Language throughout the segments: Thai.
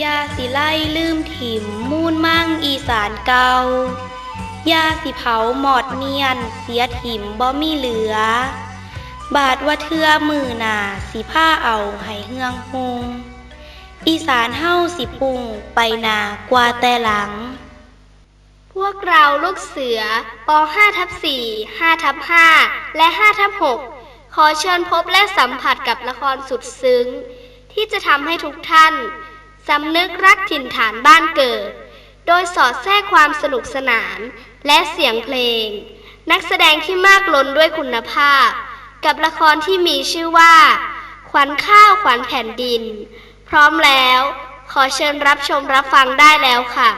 ยาสิไล่ลืมถิ่มมูนมั่งอีสานเก่ายาสิเผาหมอดเนียน เสียถิ่มบ่มีเหลือ บาดว่าเทือมือหนาสิผ้าเอาให้เฮืองฮงอีสานเฮ้าสิปุงไปนากว่าแต่หลัง พวกเราลูกเสือป 5 ทับ4 5ทับ5และ5ทับ6ขอเชิญพบและสัมผัสกับละครสุดซึ้ง ที่จะทำให้ทุกท่าน สำนึกรักถิ่นฐานบ้านเกิด โดยสอดแทรกความสนุกสนานและเสียงเพลง นักแสดงที่มากล้นด้วยคุณภาพ กับละครที่มีชื่อว่า ขวัญข้าวขวัญแผ่นดิน พร้อมแล้ว ขอเชิญรับชมรับฟังได้แล้วค่ะ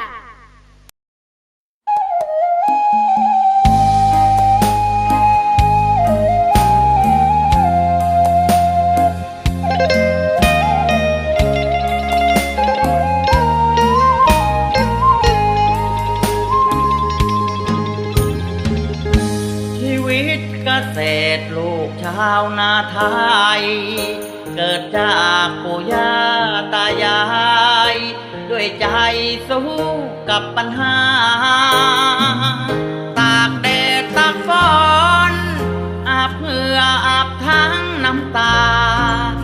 ตา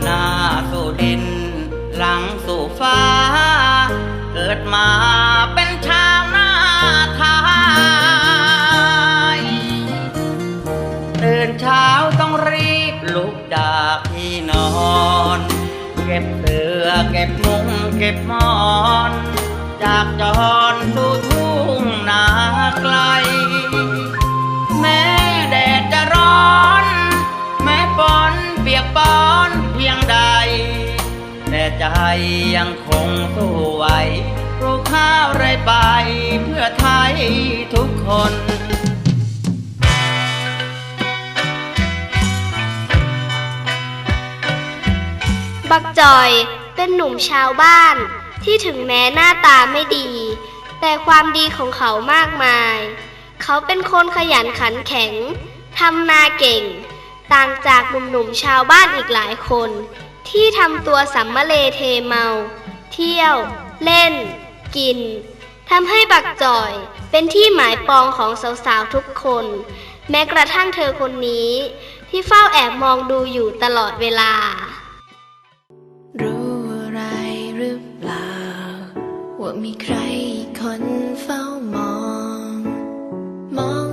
หน้าสู่ดิน หลังสู่ฟ้า เกิดมาเป็นชาวนาไทยตื่นเช้าต้องรีบลุกจากที่นอน เก็บเสือเก็บมุ้งเก็บหมอน ใจยังคงสู้ไหวปลูกข้าวไรไปเพื่อไทยทุกคนบักจอยเป็นหนุ่มชาวบ้านที่ถึงแม้หน้าตาไม่ดี แต่ความดีของเขามากมาย เขาเป็นคนขยันขันแข็งทำนาเก่ง ต่างจากหนุ่มๆชาวบ้านอีกหลายคน ที่ทำตัวสัมมะเลเทเมา เที่ยว เล่น กินทำให้บักจอย เป็นที่หมายปองของสาวๆทุกคน แม้กระทั่งเธอคนนี้ ที่เฝ้าแอบมองดูอยู่ตลอดเวลา รู้อะไรหรือเปล่า ว่ามีใครคนเฝ้ามอง มอง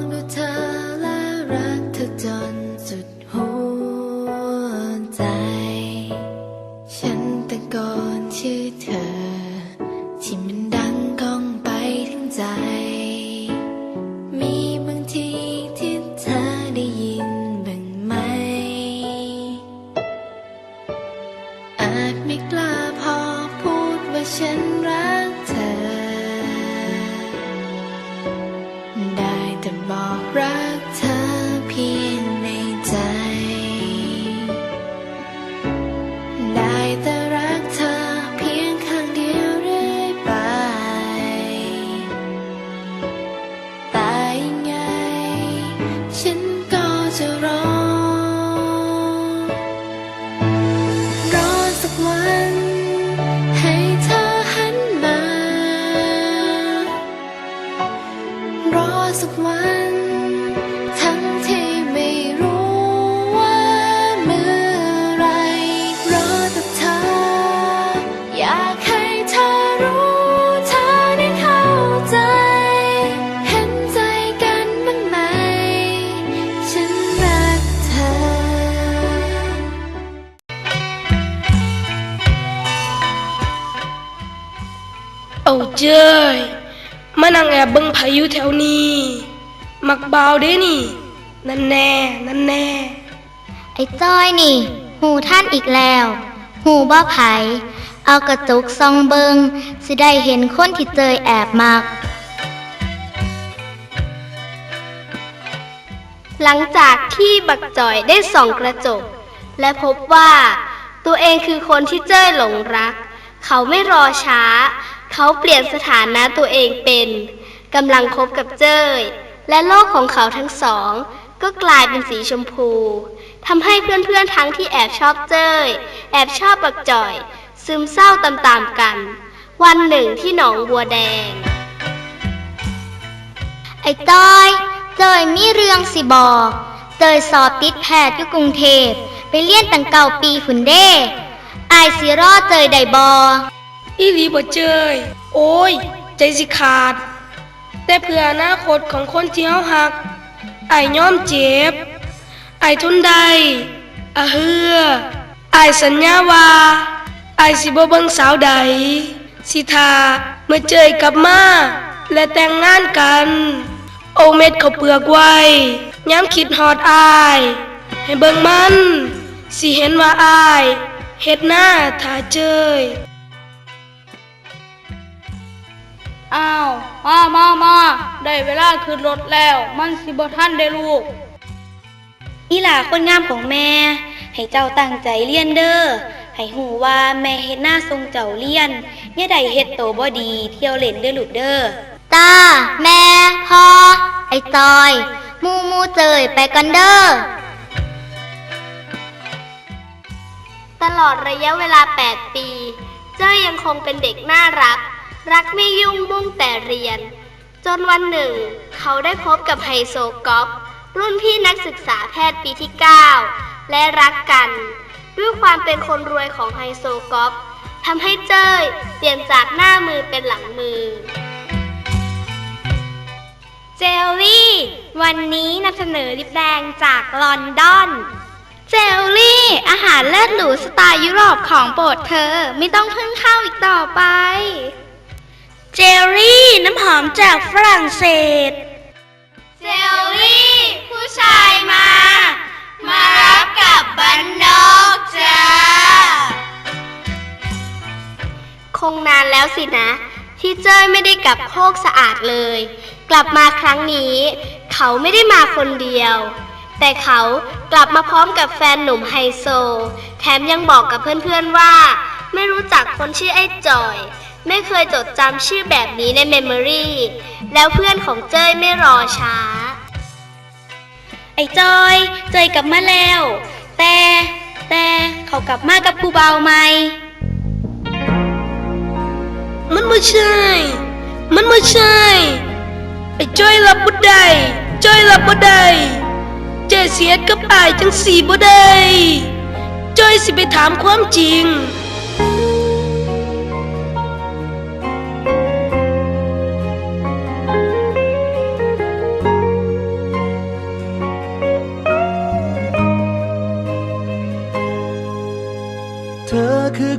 รอสักวัน ทั้งที่ไม่รู้ว่าเมื่อไร รอแต่เธอ อยากให้เธอรู้ เธอได้เข้าใจ เห็นใจกันบ้างไหม ฉันรักเธอเอาเจ้ มานั่งแอบเบิ่งพายุแถวนี้ มักเบาวเด้นี่ นั่นแน่ นั่นแน่ ไอ้จ้อยนี่ หูท่านอีกแล้ว หูบ่ไผเอากระจุกซองเบิงสิได้เห็นคนที่เจยแอบมัก หลังจากที่บักจอยได้ส่องกระจก และพบว่า ตัวเองคือคนที่เจ้ยหลงรัก เขาไม่รอช้า เขาเปลี่ยนสถานะตัวเองเป็นกำลังคบกับเจ้ย และโลกของเขาทั้งสอง ก็กลายเป็นสีชมพูทำให้เพื่อนๆทั้งที่แอบชอบเจ้ย แอบชอบบักจอย ซึมเศร้าตามๆกัน วันหนึ่งที่หนองบัวแดง ไอ้ต้อยเจยมีเรื่องสิบอกเจยสอบติดแพทย์อยู่กรุงเทพ ไปเรียนตั้งเก่าปีฝุ่นเด้อายสิรอเจยได้บอ อีหลีบ่เจย โอ้ย ใจสิขาด แต่เพื่ออนาคตของคนที่เฮาหัก ไอ้ยยอมเจ็บ ไอ้ายทนได้อะเฮือไอ้สัญญาว่าไอ้สิบ่เบิ่งสาวใด สิทาเมื่อเจยกลับมา และแต่งงานกัน โอเม็ดเขาเปลือกไว้ย้ำคิดฮอดอาย ให้เบิ่งมัน สิเห็นว่าอายเฮ็ดหน้าท่าเจย อ้าว มามามาได้เวลาขึ้นรถแล้ว มันสิบ่ทันได้ลูก อีหลาคนงามของแม่ ให้เจ้าตั้งใจเรียนเด้อ ให้หูว่าแม่เฮ็ดหน้าทรงเจ้าเรียนอย่าได้เฮ็ดโตบ่ดี เที่ยวเล่นเด้อลูกเด้อ ตา แม่ พ่อ ไอ้ต้อยหมูหมูเจยไปกันเด้อ ตลอดระยะเวลา 8 ปี เจ้ยยังคงเป็นเด็กน่ารัก รักไม่ยุ่งมุ่งแต่เรียน จนวันหนึ่ง เขาได้พบกับไฮโซก๊อฟรุ่นพี่นักศึกษาแพทย์ปีที่ 9 และรักกัน ด้วยความเป็นคนรวยของไฮโซก๊อฟทำให้เจ้ยเปลี่ยนจากหน้ามือเป็นหลังมือ เจลลี่ วันนี้นำเสนอลิปแดงจากลอนดอน เจลลี่ อาหารเลิศหรูสไตล์ยุโรปของโปรดเธอไม่ต้องพึ่งข้าวอีกต่อไป เจลลี่น้ำหอมจากฝรั่งเศสเจลลี่ ผู้ชายมา มารับกลับบ้านนอกจ้า คงนานแล้วสินะ ที่เจ้ยไม่ได้กลับโคกสะอาดเลย กลับมาครั้งนี้ เขาไม่ได้มาคนเดียว แต่เขากลับมาพร้อมกับแฟนหนุ่มไฮโซ แถมยังบอกกับเพื่อนๆว่า ไม่รู้จักคนชื่อไอ้จอย ไม่เคยจดจำชื่อแบบนี้ในเมมโมรีแล้วเพื่อนของเจ้ยไม่รอช้า ไอ้จอย เจยกลับมาแล้ว แต่ แต่เขากลับมากับผู้เบาไหม มันไม่ใช่ มันไม่ใช่ ไอ้จ้อยรับบ่ได้จ้อยรับบ่ได้เจเสียกับอายจังสีบ่ได้จ้อยสิไปถามความจริง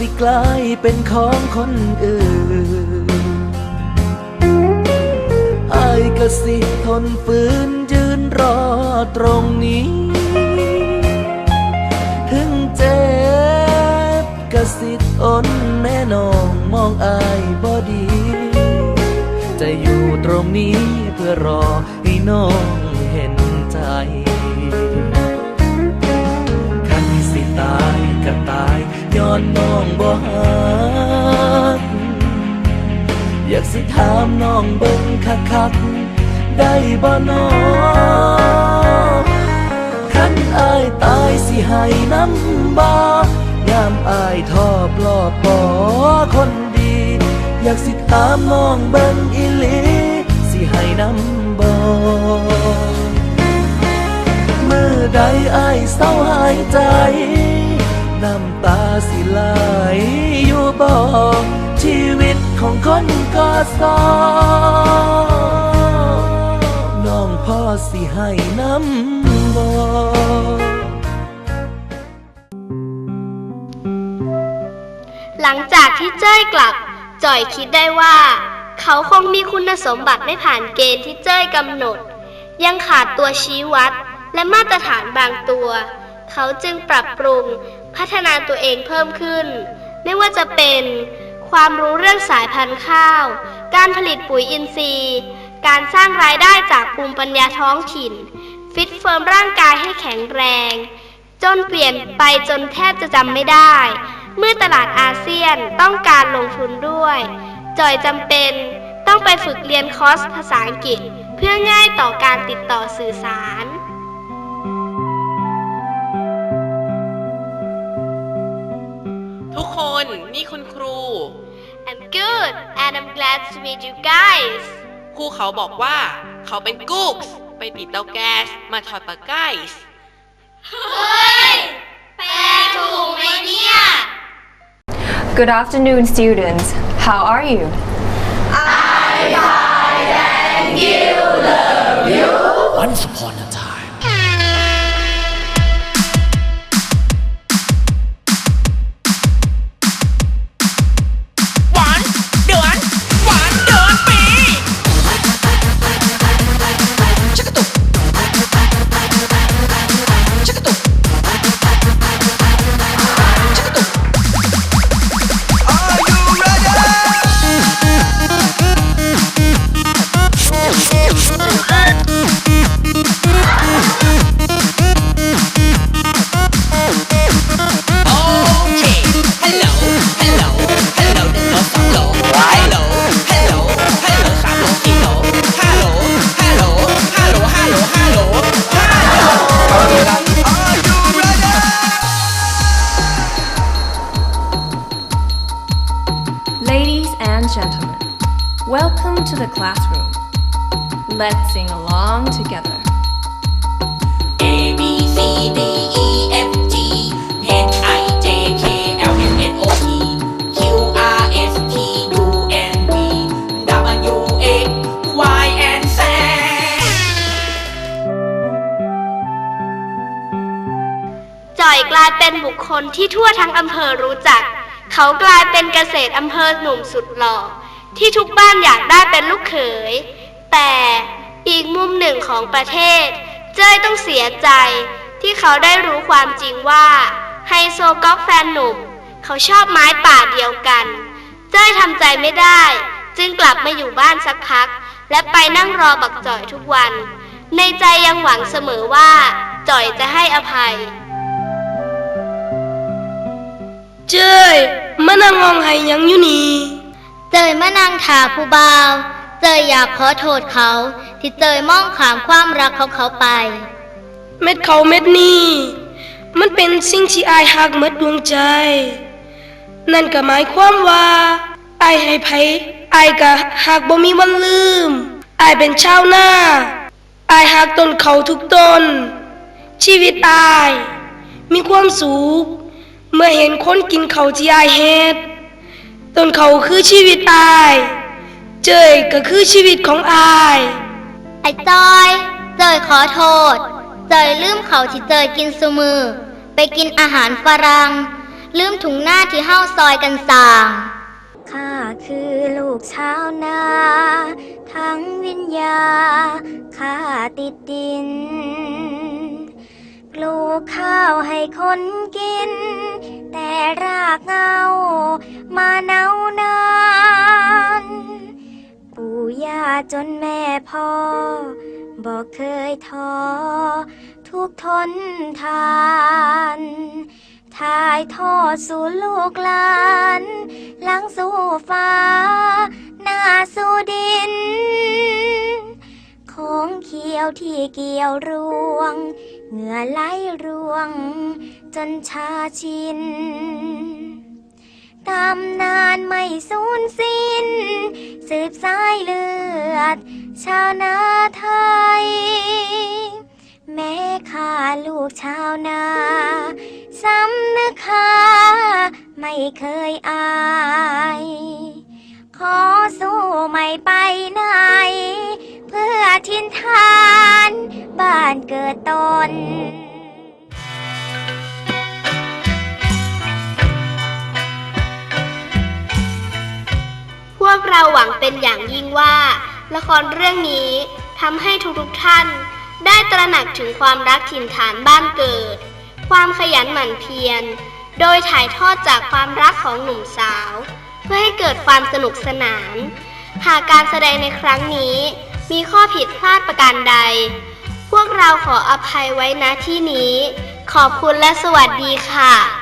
สิกลายเป็นของคนอื่นอายก็สิทนฝืนยืนรอตรงนี้ ถึงเจ็บก็สิทนแม่น้องมองอายบ่ดี จะอยู่ตรงนี้เพื่อรอให้น้อง อนน้องบ่ฮักอยากสิถามน้องเบิ่งคักๆได้บ่น้องคันอายตายสิให้น้ำบ่ยามอายทอปลอบปอคนดี อยากสิถามน้องเบิ่งอีหลีสิให้น้ำบ่มือใดอายเศร้าหายใจำตาสิไหลอยู่บ่ชีวิตของคนก็สอน้องพ่อสิให้น้ำบ่หลังจากที่เจ้ยกลับจ่อยคิดได้ว่า เขาคงมีคุณสมบัติไม่ผ่านเกณฑ์ที่เจ้ยกำหนด ยังขาดตัวชี้วัดและมาตรฐานบางตัว เขาจึงปรับปรุง พัฒนาตัวเองเพิ่มขึ้น ไม่ว่าจะเป็นความรู้เรื่องสายพันธุ์ข้าว การผลิตปุ๋ยอินทรีย์ การสร้างรายได้จากภูมิปัญญาท้องถิ่น ฟิตเฟิร์มร่างกายให้แข็งแรง จนเปลี่ยนไปจนแทบจะจำไม่ได้ เมื่อตลาดอาเซียนต้องการลงทุนด้วย จอยจำเป็นต้องไปฝึกเรียนคอร์สภาษาอังกฤษ เพื่อง่ายต่อการติดต่อสื่อสาร น นี่คุณครู I'm good and I'm glad to meet you guys ครูเขาบอกว่า เขาเป็นกุ๊กส์ไปติดเตาแก๊สมาทอดปลาไก่ Good afternoon, students. How are you? Once upon a บุคคลที่ทั่วทั้งอำเภอรู้จัก เขากลายเป็นเกษตรอำเภอหนุ่มสุดหล่อที่ทุกบ้านอยากได้เป็นลูกเขย แต่อีกมุมหนึ่งของประเทศ เจ้ยต้องเสียใจที่เขาได้รู้ความจริงว่าไฮโซก๊อฟแฟนหนุ่ม เขาชอบไม้ป่าเดียวกัน เจ้ยทำใจไม่ได้ จึงกลับมาอยู่บ้านสักพัก และไปนั่งรอบักจ่อยทุกวัน ในใจยังหวังเสมอว่า จ่อยจะให้อภัย เจ้ยมานั่งงองไห้หยังอยู่นี่เจยมานั่งถาผู้บ่าว เจยอยากขอโทษเขา ที่เจยมองขามความรักของเขาไป เม็ดเขาเม็ดนี้มันเป็นสิ่งที่อายหักเมดดวงใจ นั่นก็หมายความว่าอายให้ไผอายก็หักบ่มีวันลืมอายเป็นชาวนาอายหักต้นเขาทุกต้น ชีวิตอาย มีความสุข เมื่อเห็นคนกินเขาวที่อายเฮ็ดต้นเขาคือชีวิตอาย เจยก็คือชีวิตของอาย ไอ้จอย เจยขอโทษ เจยลืมเขาที่เจยกินสมือ ไปกินอาหารฝรั่งลืมถุงหน้าที่เฮ้าซอยกันสร้างข้าคือลูกชาวนา ทั้งวิญญาข้าติดดิน ปลูกข้าวให้คนกิน แต่รากเงามาเนาวนาน ปู่ย่าจนแม่พ่อบอกเคยท้อทุกทนทานถ่ายทอดสู่ลูกหลานหลังสู่ฟ้า หน้าสู่ดิน ของเขียวที่เกี่ยวรวง เหงื่อไหลร่วงจนชาชินตำนานไม่สูญสิ้น สืบสายเลือด ชาวนาไทย แม้ข้าลูกชาวนาสำนึกค่าไม่เคยอาย ขอสู้ไม่ไปไหน เพื่อทินทาน บ้านเกิดตน พวกเราหวังเป็นอย่างยิ่งว่า ละครเรื่องนี้ทำให้ทุกๆท่าน ได้ตระหนักถึงความรักถิ่นฐานบ้านเกิด ความขยันหมั่นเพียร โดยถ่ายทอดจากความรักของหนุ่มสาว เพื่อให้เกิดความสนุกสนาน หากการแสดงในครั้งนี้ มีข้อผิดพลาดประการใด พวกเราขออภัยไว้ณที่นี้ ขอบคุณและสวัสดีค่ะ